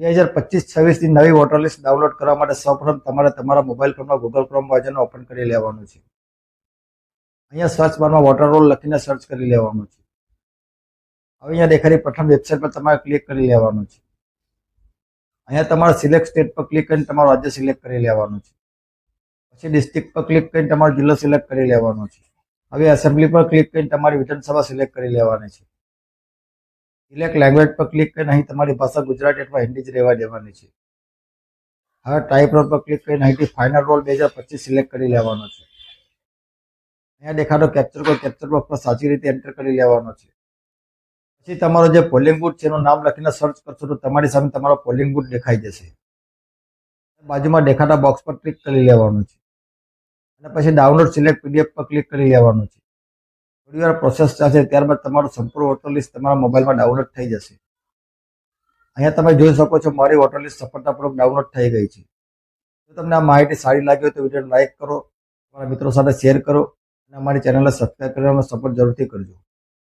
બે હજાર પચીસ છવ્વીસની નવી વોટર લિસ્ટ ડાઉનલોડ કરવા માટે સૌપ્રથમ તમારે તમારા મોબાઈલ ફોનમાં ગૂગલ ક્રોમ બ્રાઉઝરને ઓપન કરી લેવાનું છે. અહીંયા સર્ચ બારમાં વોટર રોલ લખીને સર્ચ કરી લેવાનું છે. હવે અહીંયા દેખાતી પ્રથમ વેબસાઇટ પર તમારે ક્લિક કરી લેવાનું છે. અહીંયા તમારે સિલેક્ટ સ્ટેટ પર ક્લિક કરીને તમારું રાજ્ય સિલેક્ટ કરી લેવાનું છે. પછી ડિસ્ટ્રિક્ટ પર ક્લિક કરીને તમારો જિલ્લો સિલેક્ટ કરી લેવાનો છે. હવે એસેમ્બલી પર ક્લિક કરીને તમારી વિધાનસભા સિલેક્ટ કરી લેવાની છે. સિલેક્ટ લેંગ્વેજ પર ક્લિક કરીને અહીં તમારી ભાષા ગુજરાતી અથવા હિન્દી જ રહેવા દેવાની છે. હવે ટાઈપ રોલ પર ક્લિક કરીને અહીંથી ફાઇનલ રોલ બે હજાર પચીસ સિલેક્ટ કરી લેવાનો છે. અહીંયા દેખાડો કેપ્ચર કોડ કેપ્ચર બોક્સ પર સાચી રીતે એન્ટર કરી લેવાનો છે. પછી તમારો જે પોલિંગ બૂથ છે એનું નામ લખીને સર્ચ કરશો તો તમારી સામે તમારો પોલિંગ બૂથ દેખાઈ જશે. બાજુમાં દેખાતા બોક્સ પર ક્લિક કરી લેવાનું છે. અને પછી ડાઉનલોડ સિલેક્ટ પીડીએફ પર ક્લિક કરી લેવાનું છે. થોડી વાર પ્રોસેસ થશે, ત્યારબાદ તમારું સંપૂર્ણ વોટર લિસ્ટ તમારા મોબાઈલમાં ડાઉનલોડ થઈ જશે. અહીંયા તમે જોઈ શકો છો, મારી વોટર લિસ્ટ સફળતાપૂર્વક ડાઉનલોડ થઈ ગઈ છે. જો તમને આ માહિતી સારી લાગી હોય તો વીડિયો લાઇક કરો, તમારા મિત્રો સાથે શેર કરો, અને અમારી ચેનલને સબસ્ક્રાઈબ કરવાનો સપોર્ટ જરૂરથી કરજો.